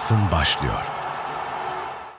mısın başlıyor.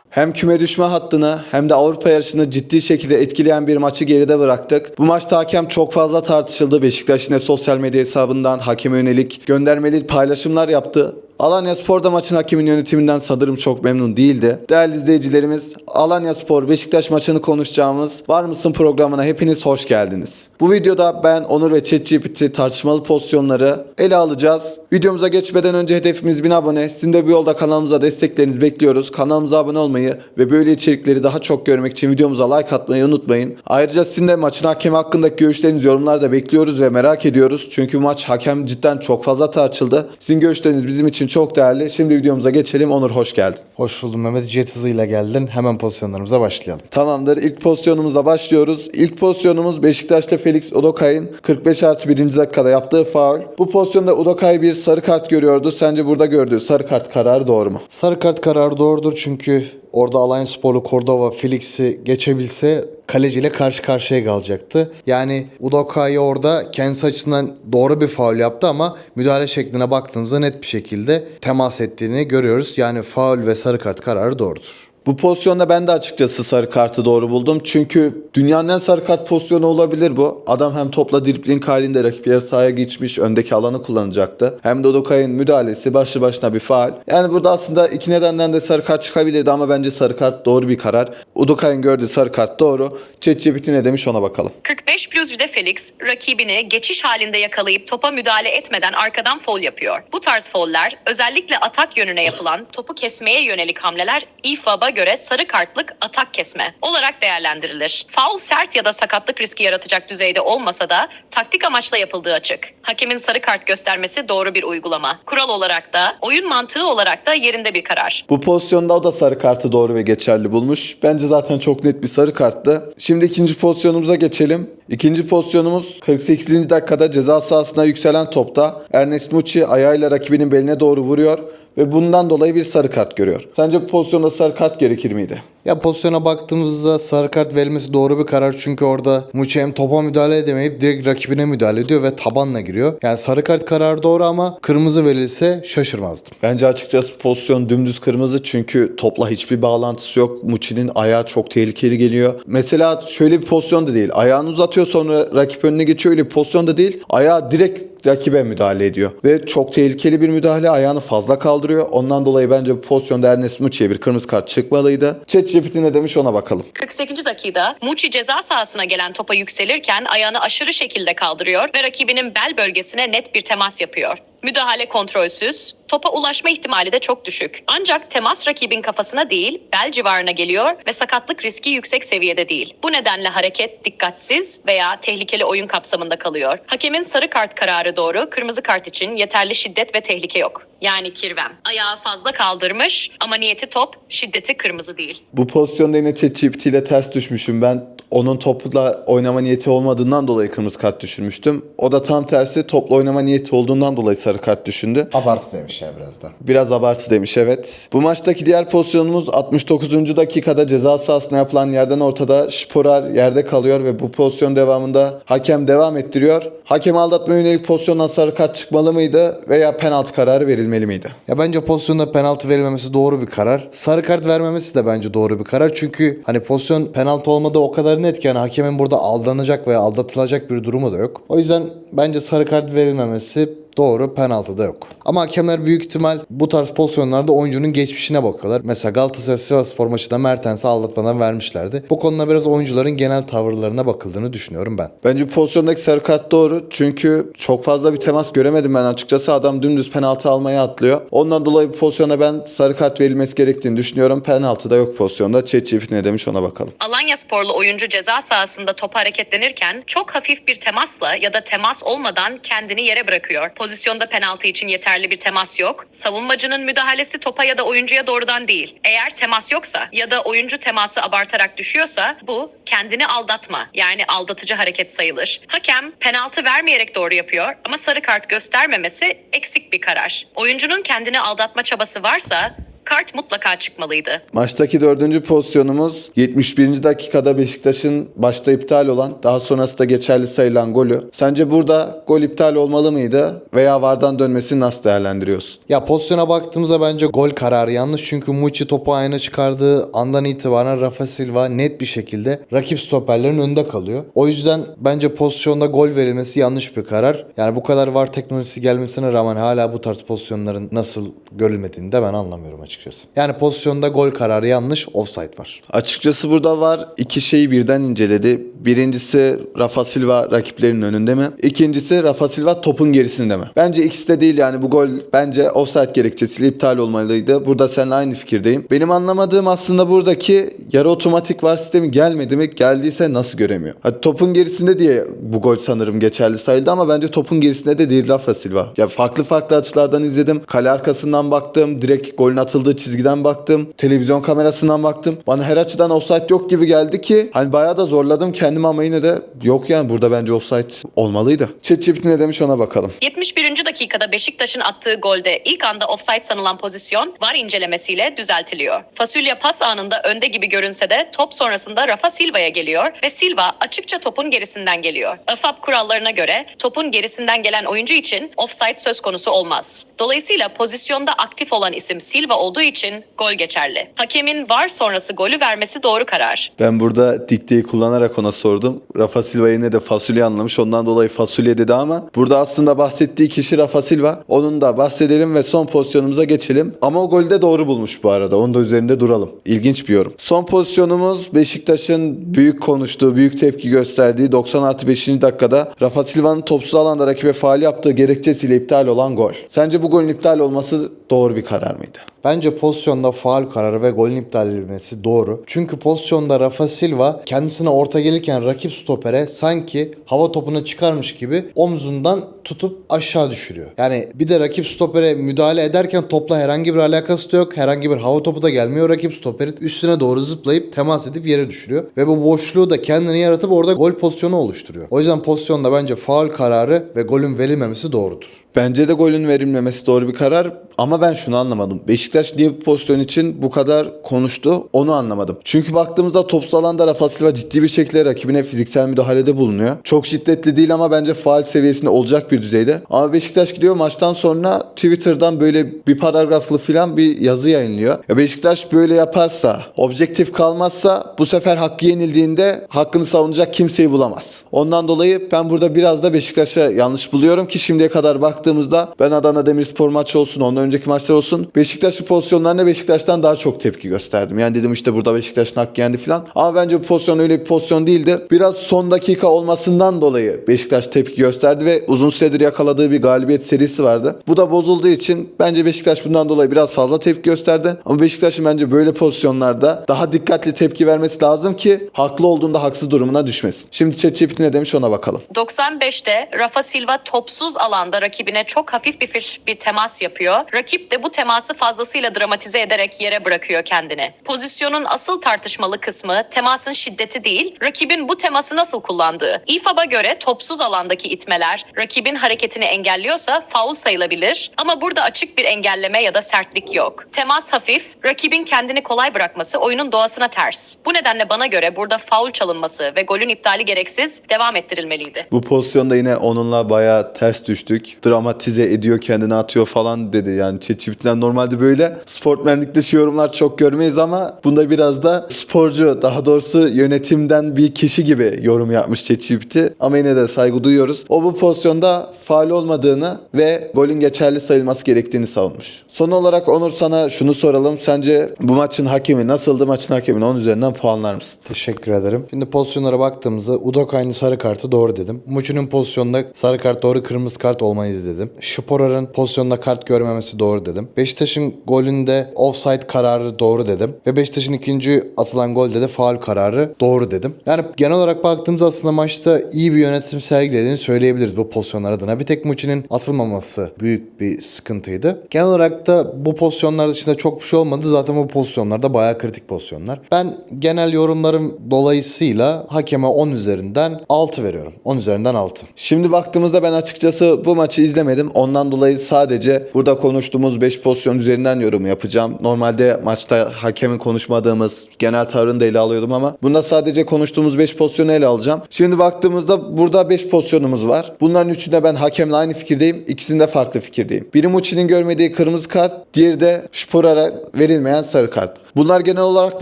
Hem küme düşme hattını hem de Avrupa yarışını ciddi şekilde etkileyen bir maçı geride bıraktık. Bu maçta hakem çok fazla tartışıldı. Beşiktaş yine sosyal medya hesabından hakeme yönelik göndermeli paylaşımlar yaptı. Alanya Spor'da maçın hakemin yönetiminden sanırım çok memnun değildi. Değerli izleyicilerimiz, Alanya Spor Beşiktaş maçını konuşacağımız Var mısın programına hepiniz hoş geldiniz. Bu videoda ben, Onur ve ChatGPT tartışmalı pozisyonları ele alacağız. Videomuza geçmeden önce hedefimiz 1000 abone. Sizin de bu yolda kanalımıza desteklerinizi bekliyoruz. Kanalımıza abone olmayı ve böyle içerikleri daha çok görmek için videomuza like atmayı unutmayın. Ayrıca sizin de maçın hakemi hakkındaki görüşlerinizi yorumlarda bekliyoruz ve merak ediyoruz. Çünkü maç hakem cidden çok fazla tartışıldı. Sizin görüşleriniz bizim için çok değerli. Şimdi videomuza geçelim. Onur hoş geldin. Hoş buldum Mehmet. Jet hızıyla geldin. Hemen pozisyonlarımıza başlayalım. Tamamdır. İlk pozisyonumuzla başlıyoruz. İlk pozisyonumuz Beşiktaş'ta Felix Udokay'ın 45 artı 1. dakikada yaptığı faul. Bu pozisyonda Udokay bir sarı kart görüyordu. Sence burada gördüğü sarı kart kararı doğru mu? Sarı kart kararı doğrudur çünkü orada Alliance Sporlu Cordova Felix'i geçebilse kaleciyle karşı karşıya kalacaktı. Yani Udokay orada kendisi açısından doğru bir faul yaptı ama müdahale şekline baktığımızda net bir şekilde temas ettiğini görüyoruz. Yani faul ve sarı kart kararı doğrudur. Bu pozisyonda ben de açıkçası sarı kartı doğru buldum. Çünkü dünyanın en sarı kart pozisyonu olabilir bu. Adam hem topla dribling halinde rakip yarı sahaya geçmiş, öndeki alanı kullanacaktı. Hem de Udokay'ın müdahalesi başlı başına bir faal. Yani burada aslında iki nedenden de sarı kart çıkabilirdi ama bence sarı kart doğru bir karar. Udokay'ın gördüğü sarı kart doğru. ChatGPT ne demiş ona bakalım. 45 plus de Felix rakibini geçiş halinde yakalayıp topa müdahale etmeden arkadan foul yapıyor. Bu tarz fouller özellikle atak yönüne yapılan topu kesmeye yönelik hamleler İFAB'a göre sarı kartlık atak kesme olarak değerlendirilir. Foul sert ya da sakatlık riski yaratacak düzeyde olmasa da taktik amaçla yapıldığı açık. Hakemin sarı kart göstermesi doğru bir uygulama. Kural olarak da oyun mantığı olarak da yerinde bir karar. Bu pozisyonda o da sarı kartı doğru ve geçerli bulmuş. Bence zaten çok net bir sarı karttı. Şimdi ikinci pozisyonumuza geçelim. İkinci pozisyonumuz 48. dakikada ceza sahasına yükselen topta Ernest Muçi ayağıyla rakibinin beline doğru vuruyor ve bundan dolayı bir sarı kart görüyor. Sence bu pozisyonda sarı kart gerekir miydi? Ya pozisyona baktığımızda sarı kart verilmesi doğru bir karar çünkü orada Muçi hem topa müdahale edemeyip direkt rakibine müdahale ediyor ve tabanla giriyor. Yani sarı kart kararı doğru ama kırmızı verilse şaşırmazdım. Bence açıkçası pozisyon dümdüz kırmızı çünkü topla hiçbir bağlantısı yok. Muçi'nin ayağı çok tehlikeli geliyor. Mesela şöyle bir pozisyon da değil. Ayağını uzatıyor sonra rakip önüne geçiyor öyle bir pozisyon da değil. Ayağı direkt rakibe müdahale ediyor. Ve çok tehlikeli bir müdahale. Ayağını fazla kaldırıyor. Ondan dolayı bence bu pozisyonda Ernest Muçi'ye bir kırmızı kart çıkmalıydı. ChatGPT ne demiş ona bakalım. 48. dakikada Muçi ceza sahasına gelen topa yükselirken ayağını aşırı şekilde kaldırıyor ve rakibinin bel bölgesine net bir temas yapıyor. Müdahale kontrolsüz, topa ulaşma ihtimali de çok düşük. Ancak temas rakibin kafasına değil, bel civarına geliyor ve sakatlık riski yüksek seviyede değil. Bu nedenle hareket dikkatsiz veya tehlikeli oyun kapsamında kalıyor. Hakemin sarı kart kararı doğru, kırmızı kart için yeterli şiddet ve tehlike yok. Yani kirvem. Ayağı fazla kaldırmış ama niyeti top, şiddeti kırmızı değil. Bu pozisyonda yine ChatGPT ile ters düşmüşüm ben. Onun topla oynama niyeti olmadığından dolayı kırmızı kart düşürmüştüm. O da tam tersi topla oynama niyeti olduğundan dolayı sarı kart düşündü. Abartı demiş ya biraz da. Biraz abartı demiş evet. Bu maçtaki diğer pozisyonumuz 69. dakikada ceza sahasına yapılan yerden ortada Şporar yerde kalıyor ve bu pozisyon devamında hakem devam ettiriyor. Hakem aldatma yönelik pozisyondan sarı kart çıkmalı mıydı veya penaltı kararı verilmeli miydi? Ya bence pozisyonda penaltı verilmemesi doğru bir karar. Sarı kart vermemesi de bence doğru bir karar. Çünkü hani pozisyon penaltı olmadığı o kadar ki yani hakemin burada aldanacak veya aldatılacak bir durumu da yok. O yüzden bence sarı kart verilmemesi Doğru penaltı da yok. Ama hakemler büyük ihtimal bu tarz pozisyonlarda oyuncunun geçmişine bakıyorlar. Mesela Galatasaray Sivasspor maçında Mertens'e aldatmadan vermişlerdi. Bu konuda biraz oyuncuların genel tavırlarına bakıldığını düşünüyorum ben. Bence bu pozisyondaki sarı kart doğru. Çünkü çok fazla bir temas göremedim ben açıkçası. Adam dümdüz penaltı almaya atlıyor. Ondan dolayı bu pozisyona ben sarı kart verilmesi gerektiğini düşünüyorum. Penaltı da yok pozisyonda. ChatGPT ne demiş ona bakalım. Alanya sporlu oyuncu ceza sahasında topa hareketlenirken çok hafif bir temasla ya da temas olmadan kendini yere bırakıyor. Pozisyonda penaltı için yeterli bir temas yok. Savunmacının müdahalesi topa ya da oyuncuya doğrudan değil. Eğer temas yoksa ya da oyuncu teması abartarak düşüyorsa bu kendini aldatma yani aldatıcı hareket sayılır. Hakem penaltı vermeyerek doğru yapıyor ama sarı kart göstermemesi eksik bir karar. Oyuncunun kendini aldatma çabası varsa Kart mutlaka çıkmalıydı. Maçtaki dördüncü pozisyonumuz 71. dakikada Beşiktaş'ın başta iptal olan daha sonrasında geçerli sayılan golü. Sence burada gol iptal olmalı mıydı veya vardan dönmesini nasıl değerlendiriyorsun? Ya pozisyona baktığımızda bence gol kararı yanlış. Çünkü Muçi topu ayağına çıkardığı andan itibaren Rafa Silva net bir şekilde rakip stoperlerin önünde kalıyor. O yüzden bence pozisyonda gol verilmesi yanlış bir karar. Yani bu kadar var teknolojisi gelmesine rağmen hala bu tarz pozisyonların nasıl görülmediğini de ben anlamıyorum açıkçası. Yani pozisyonda gol kararı yanlış, offside var. Açıkçası burada var iki şeyi birden inceledi. Birincisi Rafa Silva rakiplerinin önünde mi? İkincisi Rafa Silva topun gerisinde mi? Bence ikisi de değil yani bu gol bence offside gerekçesiyle iptal olmalıydı. Burada seninle aynı fikirdeyim. Benim anlamadığım aslında buradaki yarı otomatik var sistemi gelmedi mi? Geldiyse nasıl göremiyor? Hadi topun gerisinde diye bu gol sanırım geçerli sayıldı ama bence topun gerisinde de değil Rafa Silva. Ya farklı farklı açılardan izledim. Kale arkasından baktım. Direkt golün atıldığı çizgiden baktım. Televizyon kamerasından baktım. Bana her açıdan offside yok gibi geldi ki hani bayağı da zorladım kendimi ama yine de yok yani burada bence offside olmalıydı. ChatGPT ne demiş ona bakalım. 71. dakikada Beşiktaş'ın attığı golde ilk anda offside sanılan pozisyon VAR incelemesiyle düzeltiliyor. Fasulye pas anında önde gibi görünse de top sonrasında Rafa Silva'ya geliyor ve Silva açıkça topun gerisinden geliyor. AFAP kurallarına göre topun gerisinden gelen oyuncu için offside söz konusu olmaz. Dolayısıyla pozisyonda aktif olan isim Silva olduğu için gol geçerli. Hakemin VAR sonrası golü vermesi doğru karar. Ben burada dikteyi kullanarak ona sordum. Rafa Silva yine de fasulye anlamış. Ondan dolayı fasulye dedi ama burada aslında bahsettiği kişi Rafa Silva. Onun da bahsedelim ve son pozisyonumuza geçelim. Ama o golü de doğru bulmuş bu arada. Onun da üzerinde duralım. İlginç bir yorum. Son pozisyonumuz Beşiktaş'ın büyük konuştuğu, büyük tepki gösterdiği 90 artı 5. dakikada Rafa Silva'nın topsuz alanda rakibe faal yaptığı gerekçesiyle iptal olan gol. Sence bu golün iptal olması doğru bir karar mıydı? Bence pozisyonda faul kararı ve golün iptal edilmesi doğru. Çünkü pozisyonda Rafa Silva kendisine orta gelirken rakip stopere sanki hava topunu çıkarmış gibi omzundan tutup aşağı düşürüyor. Yani bir de rakip stopere müdahale ederken topla herhangi bir alakası da yok. Herhangi bir hava topu da gelmiyor. Rakip stoperin üstüne doğru zıplayıp temas edip yere düşürüyor. Ve bu boşluğu da kendini yaratıp orada gol pozisyonu oluşturuyor. O yüzden pozisyonda bence faul kararı ve golün verilmemesi doğrudur. Bence de golün verilmemesi doğru bir karar ama ben şunu anlamadım. Beşiktaş niye bu pozisyon için bu kadar konuştu onu anlamadım. Çünkü baktığımızda topsuz alanda Rafa Silva ciddi bir şekilde rakibine fiziksel müdahalede bulunuyor. Çok şiddetli değil ama bence faal seviyesinde olacak bir düzeyde. Ama Beşiktaş gidiyor maçtan sonra Twitter'dan böyle bir paragraflı falan bir yazı yayınlıyor. Ya Beşiktaş böyle yaparsa, objektif kalmazsa bu sefer hakkı yenildiğinde hakkını savunacak kimseyi bulamaz. Ondan dolayı ben burada biraz da Beşiktaş'a yanlış buluyorum ki şimdiye kadar baktığımızda ben Adana Demirspor maçı olsun, ondan önceki maçlar olsun Beşiktaş'ın pozisyonlarına Beşiktaş'tan daha çok tepki gösterdim. Yani dedim işte burada Beşiktaş'ın hakkı yendi falan. Ama bence bu pozisyon öyle bir pozisyon değildi. Biraz son dakika olmasından dolayı Beşiktaş tepki gösterdi ve uzun süredir yakaladığı bir galibiyet serisi vardı. Bu da bozulduğu için bence Beşiktaş bundan dolayı biraz fazla tepki gösterdi. Ama Beşiktaş'ın bence böyle pozisyonlarda daha dikkatli tepki vermesi lazım ki haklı olduğunda haksız durumuna düşmesin. Şimdi ChatGPT ne demiş ona bakalım. 95'te Rafa Silva topsuz alanda rakibine çok hafif bir, bir temas yapıyor. Rakip de bu teması fazlasıyla dramatize ederek yere bırakıyor kendini. Pozisyonun asıl tartışmalı kısmı temasın şiddeti değil, rakibin bu teması nasıl kullandığı. İFAB'a göre topsuz alandaki itmeler rakibin hareketini engelliyorsa faul sayılabilir ama burada açık bir engelleme ya da sertlik yok. Temas hafif, rakibin kendini kolay bırakması oyunun doğasına ters. Bu nedenle bana göre burada faul çalınması ve golün iptali gereksiz devam ettirilmeliydi. Bu pozisyonda yine onunla bayağı ters düştük. Dramatize ediyor kendini atıyor falan dedi. Yani ChatGPT'den normalde böyle sportmenlik dışı yorumlar çok görmeyiz ama bunda biraz da sporcu daha doğrusu yönetimden bir kişi gibi yorum yapmış ChatGPT. Ama yine de saygı duyuyoruz. O bu pozisyonda faal olmadığını ve golün geçerli sayılması gerektiğini savunmuş. Son olarak Onur sana şunu soralım. Sence bu maçın hakemi nasıldı? Maçın hakemini 10 üzerinden puanlar mısın? Teşekkür ederim. Şimdi pozisyonlara baktığımızda Udokay'ın sarı kartı doğru dedim. Muçu'nun pozisyonda sarı kart doğru kırmızı kart olmayız dedim. Şporar'ın pozisyonda kart görmemesi doğru dedim. Beşiktaş'ın golünde offside kararı doğru dedim. Ve Beşiktaş'ın ikinci atılan golde de faul kararı doğru dedim. Yani genel olarak baktığımızda aslında maçta iyi bir yönetim sergilediğini söyleyebiliriz bu pozisyonlar adına. Bir tek Muçi'nin atılmaması büyük bir sıkıntıydı. Genel olarak da bu pozisyonlar dışında çok bir şey olmadı. Zaten bu pozisyonlarda bayağı kritik pozisyonlar. Ben genel yorumlarım dolayısıyla hakeme 10 üzerinden 6 veriyorum. 10 üzerinden 6. Şimdi baktığımızda ben açıkçası bu maçı izlemedim. Ondan dolayı sadece burada konuştuğum konuştuğumuz 5 pozisyon üzerinden yorum yapacağım. Normalde maçta hakemin konuşmadığımız genel tavrını da ele alıyordum ama bunda sadece konuştuğumuz 5 pozisyonu ele alacağım. Şimdi baktığımızda burada 5 pozisyonumuz var. Bunların üçünde ben hakemle aynı fikirdeyim. İkisinde farklı fikirdeyim. Biri Muçi'nin görmediği kırmızı kart, diğeri de Sporar'a verilmeyen sarı kart. Bunlar genel olarak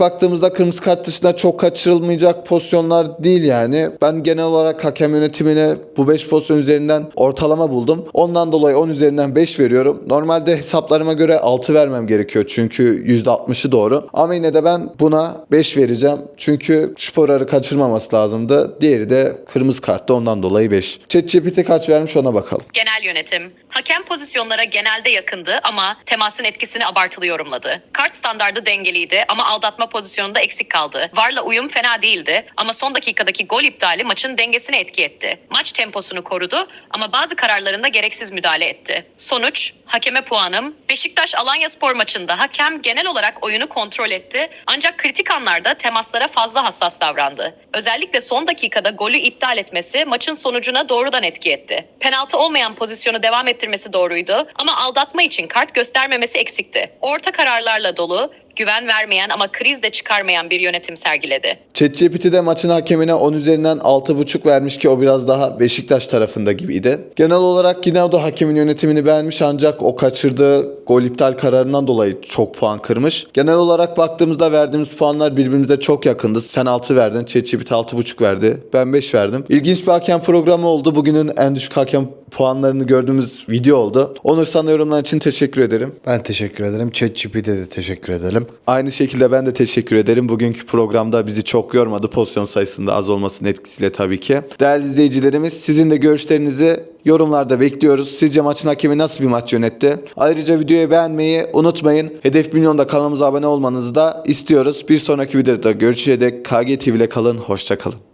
baktığımızda kırmızı kart dışında çok kaçırılmayacak pozisyonlar değil yani. Ben genel olarak hakem yönetimine bu 5 pozisyon üzerinden ortalama buldum. Ondan dolayı 10 üzerinden 5 veriyorum. Normalde hesaplarıma göre 6 vermem gerekiyor çünkü %60'ı doğru. Ama yine de ben buna 5 vereceğim. Çünkü Sporar'ı kaçırmaması lazımdı. Diğeri de kırmızı karttı ondan dolayı 5. ChatGPT kaç vermiş ona bakalım. Genel yönetim. Hakem pozisyonlara genelde yakındı ama temasın etkisini abartılı yorumladı. Kart standardı dengeliydi ama aldatma pozisyonunda eksik kaldı. Varla uyum fena değildi ama son dakikadaki gol iptali maçın dengesine etki etti. Maç temposunu korudu ama bazı kararlarında gereksiz müdahale etti. Sonuç, hakeme puanım. Beşiktaş Alanya Spor maçında hakem genel olarak oyunu kontrol etti ancak kritik anlarda temaslara fazla hassas davrandı. Özellikle son dakikada golü iptal etmesi maçın sonucuna doğrudan etki etti. Penaltı olmayan pozisyonu devam ettirmesi doğruydu ama aldatma için kart göstermemesi eksikti. Orta kararlarla dolu, güven vermeyen ama kriz de çıkarmayan bir yönetim sergiledi. ChatGPT de maçın hakemine 10 üzerinden 6.5 vermiş ki o biraz daha Beşiktaş tarafında gibiydi. Genel olarak yine o da hakemin yönetimini beğenmiş ancak o kaçırdığı gol iptal kararından dolayı çok puan kırmış. Genel olarak baktığımızda verdiğimiz puanlar birbirimize çok yakındı. Sen 6 verdin, ChatGPT 6.5 verdi. Ben 5 verdim. İlginç bir hakem programı oldu. Bugünün en düşük hakem puanlarını gördüğümüz video oldu. Onur sana yorumlar için teşekkür ederim. Ben teşekkür ederim. ChatGPT'ye de teşekkür edelim. Aynı şekilde ben de teşekkür ederim. Bugünkü programda bizi çok yormadı. Pozisyon sayısında az olmasının etkisiyle tabii ki. Değerli izleyicilerimiz sizin de görüşlerinizi yorumlarda bekliyoruz. Sizce maçın hakemi nasıl bir maç yönetti? Ayrıca videoyu beğenmeyi unutmayın. Hedef Milyon'da kanalımıza abone olmanızı da istiyoruz. Bir sonraki videoda görüşecek. KG TV ile kalın. Hoşça kalın.